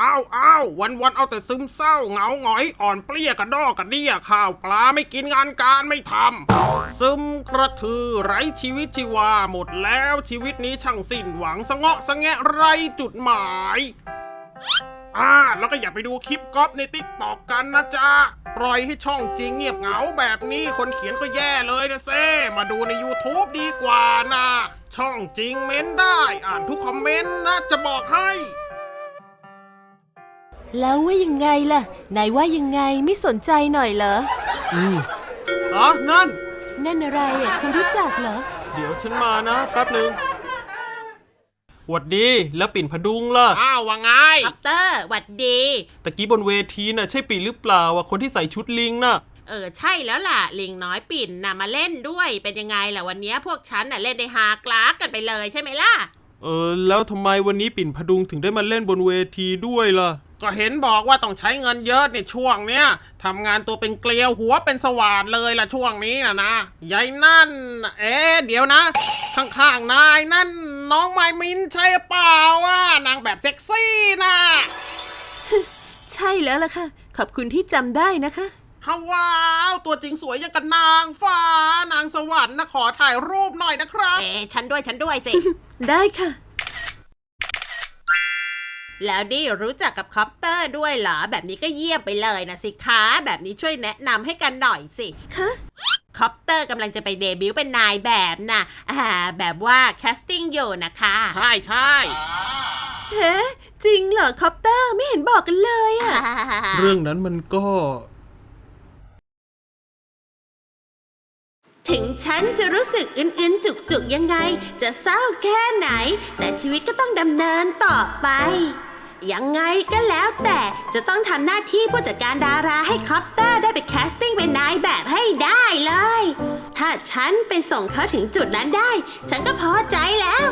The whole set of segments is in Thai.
อ้าวอ้าววันวันเอาแต่ซึมเศร้าเหงาหงอยอ่อนเปลี้ยกระดอกกระเดี้ยข้าวปลาไม่กินงานการไม่ทำซึมกระทือไร้ชีวิตชีวาหมดแล้วชีวิตนี้ช่างสิ้นหวังสะเงาะสะแงะไรจุดหมายอ่าแล้วก็อย่าไปดูคลิปก๊อปในติ๊กตอกกันนะจ๊ะ ปล่อยให้ช่องจริงเงียบเหงาแบบนี้คนเขียนก็แย่เลยนะเซ่มาดูใน YouTube ดีกว่านะ ช่องจริงเม้นได้ อ่านทุกคอมเมนต์นะจะบอกให้ แล้วว่ายังไงล่ะนายว่ายังไงไม่สนใจหน่อยเหรอ อืมอ๋อนั่น นั่นอะไรอะคุณรู้จักเหรอ เดี๋ยวฉันมานะแป๊บหนึ่งหวัดดีแล้วปิ่นพดุงล่ะ อ้าวว่าไงคอปเตอร์หวัดดี ตะกี้บนเวทีน่ะใช่ปิ่นหรือเปล่าอะคนที่ใส่ชุดลิงน่ะ เออใช่แล้วล่ะ ลิงน้อยปิ่นน่ะมาเล่นด้วยเป็นยังไงล่ะวันเนี้ยพวกฉันน่ะเล่นได้ฮากลากกันไปเลยใช่ไหมล่ะ เออแล้วทำไมวันนี้ปิ่นพดุงถึงได้มาเล่นบนเวทีด้วยล่ะ ก็เห็นบอกว่าต้องใช้เงินเยอะในช่วงเนี้ยทำงานตัวเป็นเกลียวหัวเป็นสว่านเลยล่ะช่วงนี้นะนะยายนั่น เอ๊ะเดี๋ยวนะ ข้างๆนายนั่น น้องไมมินใช่เปล่าอะนางแบบเซ็กซี่นะใช่แล้วล่ะค่ะ ขอบคุณที่จำได้นะคะฮว้าวตัวจริงสวยอย่างกับนางฟ้านางสวรรค์นะขอถ่ายรูปหน่อยนะครับ เอ๊ะฉันด้วยฉันด้วยสิ ได้ค่ะ แล้วนี่รู้จักกับคอปเตอร์ด้วยเหรอ แบบนี้ก็เยี่ยมไปเลยนะสิคะ แบบนี้ช่วยแนะนำให้กันหน่อยสิคะคอปเตอร์กำลังจะไปเดบิวต์เป็นนายแบบนะอ่าแบบว่าแคสติ้งอยู่นะคะ ใช่ใช่เฮ้จริงเหรอคอปเตอร์ไม่เห็นบอกกันเลยอะเรื่องนั้นมันก็ ถึงฉันจะรู้สึกอึนๆ จุกๆ ยังไง จะเศร้าแค่ไหน แต่ชีวิตก็ต้องดำเนินต่อไป ยังไงก็แล้วแต่จะต้องทำหน้าที่ผู้จัดการดาราให้คอปเตอร์ได้ไปแคสติ้งเป็นนายแบบให้ได้เลย ถ้าฉันไปส่งเขาถึงจุดนั้นได้ ฉันก็พอใจแล้ว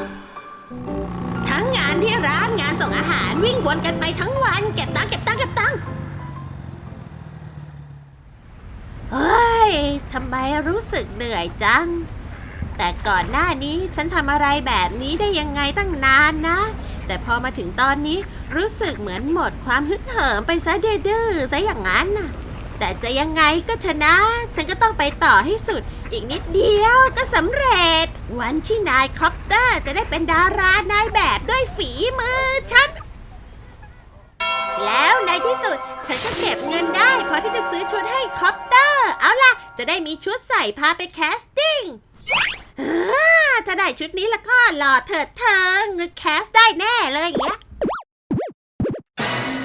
ทั้งงานที่ร้านงานส่งอาหารวิ่งวนกันไปทั้งวันเก็บตังค์เก็บตังค์เก็บตังค์เฮ้ยทำไมรู้สึกเหนื่อยจัง แต่ก่อนหน้านี้ฉันทำอะไรแบบนี้ได้ยังไงตั้งนานนะ แต่พอมาถึงตอนนี้รู้สึกเหมือนหมดความฮึกเหิมไปซะเดื้อๆซะอย่างนั้นน่ะ แต่จะยังไงก็เถอะนะ ฉันก็ต้องไปต่อให้สุด อีกนิดเดียวก็สำเร็จ วันที่นายคอปเตอร์จะได้เป็นดารานายแบบด้วยฝีมือฉัน แล้วในที่สุด ฉันก็เก็บเงินได้พอที่จะซื้อชุดให้คอปเตอร์ เอาล่ะ จะได้มีชุดใส่พาไปแคสติ้ง ถ้าได้ชุดนี้แล้วก็หล่อเถิดเทิงแคสได้แน่เลยเงี้ย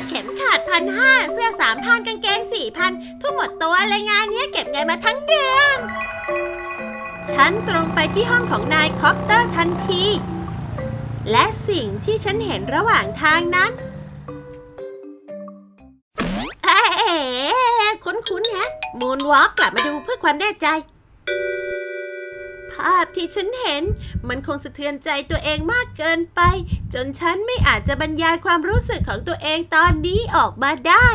เข็มขาดพันห้าเสื้อสามพันกางเกงสี่พันทุ่มหมดตัวเลยงานเนี้ยเก็บเงินมาทั้งเดือน ฉันตรงไปที่ห้องของนายคอปเตอร์ทันที และสิ่งที่ฉันเห็นระหว่างทางนั้นเอ๊ะคุ้นๆแฮะมูนวอล์กกลับมาดูเพื่อความแน่ใจ ภาพที่ฉันเห็น มันคงสะเทือนใจตัวเองมากเกินไป จนฉันไม่อาจจะบรรยายความรู้สึกของตัวเองตอนนี้ออกมาได้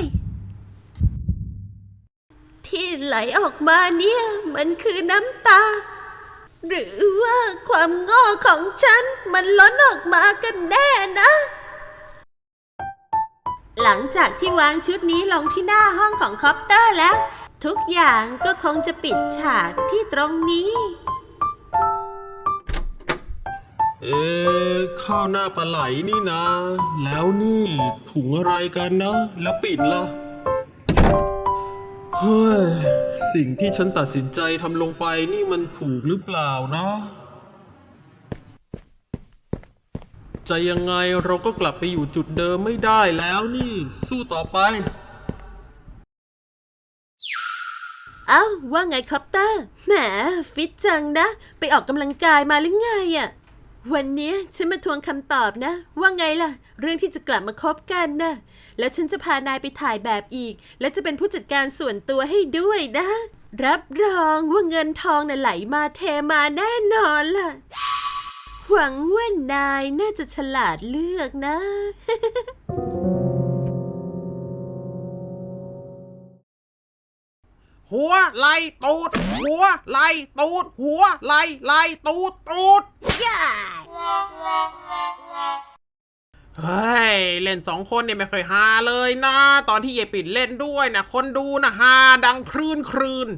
ที่ไหลออกมาเนี่ยมันคือน้ำตา หรือว่าความโง่ของฉันมันล้นออกมากันแน่นะหลังจากที่วางชุดนี้ลงที่หน้าห้องของคอปเตอร์แล้ว ทุกอย่างก็คงจะปิดฉากที่ตรงนี้ เอ๊ข้าวหน้าปลาไหลนี่นะ แล้วนี่ถุงอะไรกันนะ แล้วปิ่นล่ะเฮ้ย สิ่งที่ฉันตัดสินใจทำลงไปนี่มันถูกหรือเปล่านะ จะยังไงเราก็กลับไปอยู่จุดเดิมไม่ได้แล้วนี่ สู้ต่อไป เอ้า ว่าไงคอปเตอร์ แหม ฟิตจังนะ ไปออกกำลังกายมาหรือไงอะ่ะ วันนี้ฉันมาทวงคำตอบนะ ว่าไงล่ะ เรื่องที่จะกลับมาคบกันนะแล้วฉันจะพานายไปถ่ายแบบอีก และจะเป็นผู้จัดการส่วนตัวให้ด้วยนะ รับรองว่าเงินทองน่ะไหลมาเทมาแน่นอนล่ะ หวังว่านายน่าจะฉลาดเลือกนะ หัวไหลตูด หัวไหลตูด หัวไหลไหลตูดตูดเฮ้ย เล่นสองคนเนี่ยไม่เคยฮาเลยนะ ตอนที่เยายปิ่นเล่นด้วยนะคนดูนะฮาดังคลื่นคลืน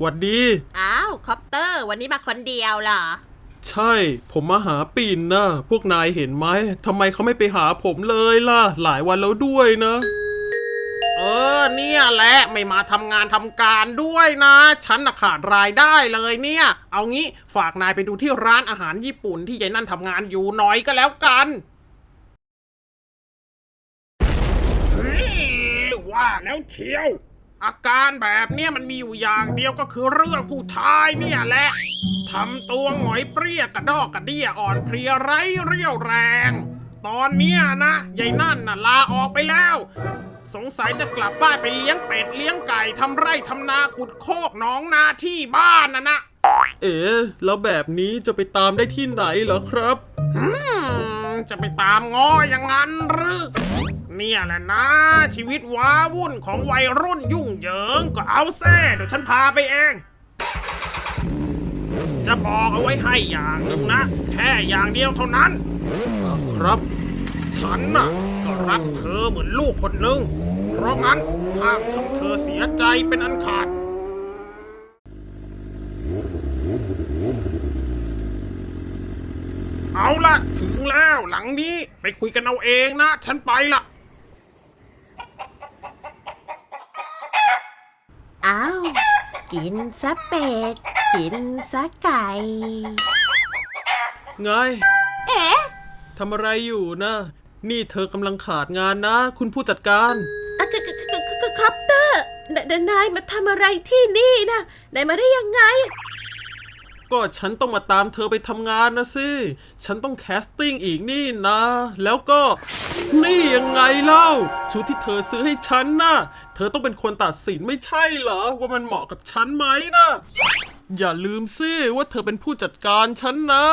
หวัดดี อ้าวคอปเตอร์ วันนี้มาคนเดียวเหรอ ใช่ ผมมาหาปิ่นนะ พวกนายเห็นไหมทำไมเขาไม่ไปหาผมเลยล่ะ หลายวันแล้วด้วยนะ เออเนี่ยแหละไม่มาทำงานทำการด้วยนะ ฉันน่ะขาดรายได้เลยเนี่ย เอางี้ฝากนายไปดูที่ร้านอาหารญี่ปุ่นที่ยายนั่นทำงานอยู่หน่อยก็แล้วกันเฮ้ยว่าแล้วเชียว อาการแบบเนี้ยมันมีอยู่อย่างเดียวก็คือเรื่องผู้ชายเนี่ยแหละทำตัวหงอยเปรี้ยกระดอกกระเดี้ยอ่อนเพลียไร้เรี่ยวแรง ตอนเนี้ยนะยายนั่นน่ะลาออกไปแล้ว สงสัยจะกลับบ้านไปเลี้ยงเป็ดเลี้ยงไก่ทำไร่ทำนาขุดโคกหน้องนาที่บ้านนะนะเอ๋แล้วแบบนี้จะไปตามได้ที่ไหนเหรอครับอืมจะไปตามง้ออย่างนั้นหรือเนี่ยแหละนะ ชีวิตว้าวุ่นของวัยรุ่นยุ่งเหยิงก็เอาแซ่เดี๋ยวฉันพาไปเอง จะบอกเอาไว้ให้อย่างหนึ่งนะ แค่อย่างเดียวเท่านั้น ครับ ฉันน่ะ ก็รักเธอเหมือนลูกคนหนึ่ง เพราะงั้นห้ามทำเธอเสียใจเป็นอันขาด เอาละถึงแล้วหลังนี้ไปคุยกันเอาเองนะ ฉันไปละอ้าว กินซะเป็ด กินซะไก่ ไง เอ๊ะ ทำอะไรอยู่นะ นี่เธอกำลังขาดงานนะ คุณผู้จัดการอะคคคคคอปเตอร์นนนายมาทำอะไรที่นี่นะนายมาได้ยังไง ก็ฉันต้องมาตามเธอไปทำงานนะสิ ฉันต้องแคสติ้งอีกนี่นะ แล้วก็ นี่ยังไงเล่า ชุดที่เธอซื้อให้ฉันนะเธอต้องเป็นคนตัดสินไม่ใช่เหรอ ว่ามันเหมาะกับฉันไหมนะอย่าลืมสิว่าเธอเป็นผู้จัดการฉันนะ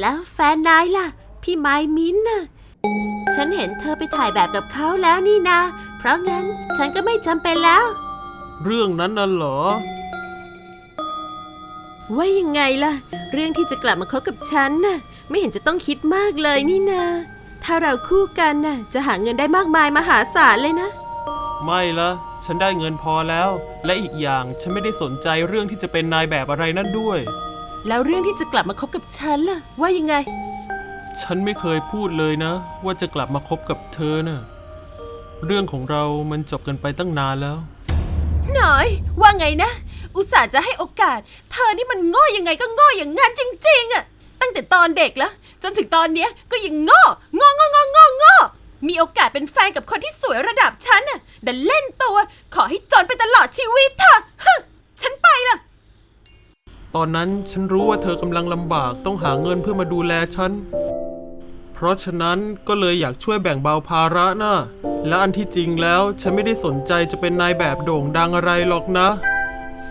แล้วแฟนนายล่ะ พี่ไมมินท์น่ะ ฉันเห็นเธอไปถ่ายแบบกับเขาแล้วนี่นะ เพราะงั้นฉันก็ไม่จำเป็นแล้ว เรื่องนั้นน่ะเหรอ ว่ายังไงล่ะ เรื่องที่จะกลับมาคบกับฉันน่ะ ไม่เห็นจะต้องคิดมากเลยนี่นา ถ้าเราคู่กันน่ะ จะหาเงินได้มากมายมหาศาลเลยนะ ไม่ละฉันได้เงินพอแล้ว และอีกอย่างฉันไม่ได้สนใจเรื่องที่จะเป็นนายแบบอะไรนั่นด้วย แล้วเรื่องที่จะกลับมาคบกับฉันล่ะ ว่ายังไง ฉันไม่เคยพูดเลยนะ ว่าจะกลับมาคบกับเธอนะ่ะ เรื่องของเรามันจบกันไปตั้งนานแล้ว หน่อย ว่าไงนะ อุตส่าห์จะให้โอกาส เธอนี่มันโง่ยังไงก็โง่อย่างงั้นจริงๆอะตั้งแต่ตอนเด็กแล้ว จนถึงตอนเนี้ยก็ยังโง่โง่โง่โง่โง่โง่มีโอกาสเป็นแฟนกับคนที่สวยระดับฉันน่ะดันเล่นตัว ขอให้จนไปตลอดชีวิตเถอะฮึฉันไปละ ตอนนั้นฉันรู้ว่าเธอกำลังลำบากต้องหาเงินเพื่อมาดูแลฉัน เพราะฉะนั้นก็เลยอยากช่วยแบ่งเบาภาระนะและอันที่จริงแล้วฉันไม่ได้สนใจจะเป็นนายแบบโด่งดังอะไรหรอกนะ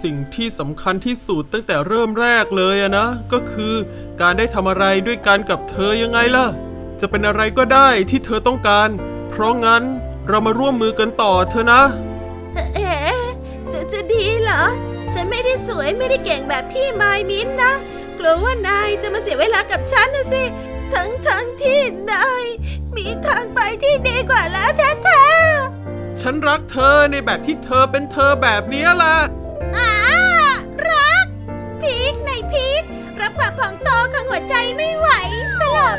สิ่งที่สำคัญที่สุดตั้งแต่เริ่มแรกเลยอะนะ ก็คือการได้ทำอะไรด้วยกันกับเธอยังไงล่ะ จะเป็นอะไรก็ได้ที่เธอต้องการ เพราะงั้นเรามาร่วมมือกันต่อเถอนะ เอ๊ะจะจะดีเหรอ ฉันไม่ได้สวยไม่ได้เก่งแบบพี่ไมายมินนะ กลัวว่านายจะมาเสียเวลากับฉันนะสิ ทั้งทั้งที่นายมีทางไปที่ดีกว่าแล้วแท้ๆ ฉันรักเธอในแบบที่เธอเป็นเธอแบบเนี้ยแหละอารัก พีกในพีกรับความผ่องโตของหัวใจไม่ไหวสลบ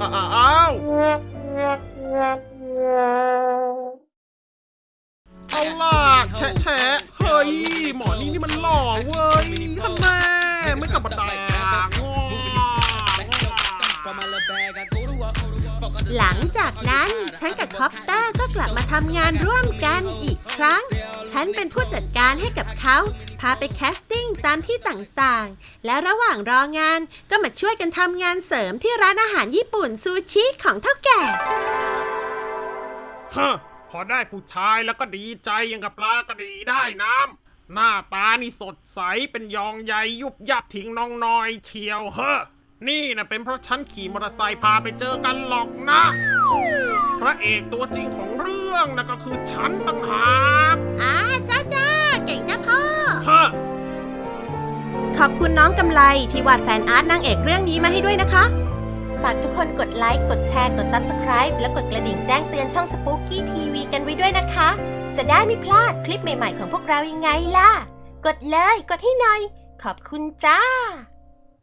อ้าวเอาล่ะแฉะแฉะเฮ้ย หมอนี่นี่มันหล่อเว้ยท่านแม่ไม่ธรรมดางอ หลังจากนั้นฉันกับคอปเตอร์ก็กลับมาทำงานร่วมกันอีกครั้ง ฉันเป็นผู้จัดการให้กับเขา พาไปแคสติ้งตามที่ต่างๆ และระหว่างรองานก็มาช่วยกันทำงานเสริมที่ร้านอาหารญี่ปุ่นซูชิของเท่าแก่ฮะพอได้ผู้ชายแล้วก็ดีใจยังกับปลากระดีได้น้ำหน้าตานี่สดใสเป็นยองใยยุบยับทิ้งน้องน้อยเชียวเฮ้อ นี่นะเป็นเพราะฉันขี่มอเตอร์ไซค์พาไปเจอกันหรอกนะ พระเอกตัวจริงของเรื่องนะก็คือฉันต่างหากอ่าจ้าจ้าเก่งจ้าพ่อ ฮะขอบคุณน้องกำไลที่วาดแฟนอาร์ตนางเอกเรื่องนี้มาให้ด้วยนะคะฮฝากทุกคนกดไลค์ กดแชร์ กด Subscribe แล้วกดกระดิ่งแจ้งเตือนช่อง Spooky TV กันไว้ด้วยนะคะ จะได้ไม่พลาดคลิปใหม่ๆของพวกเรายังไงล่ะ กดเลย กดให้หน่อย ขอบคุณจ้า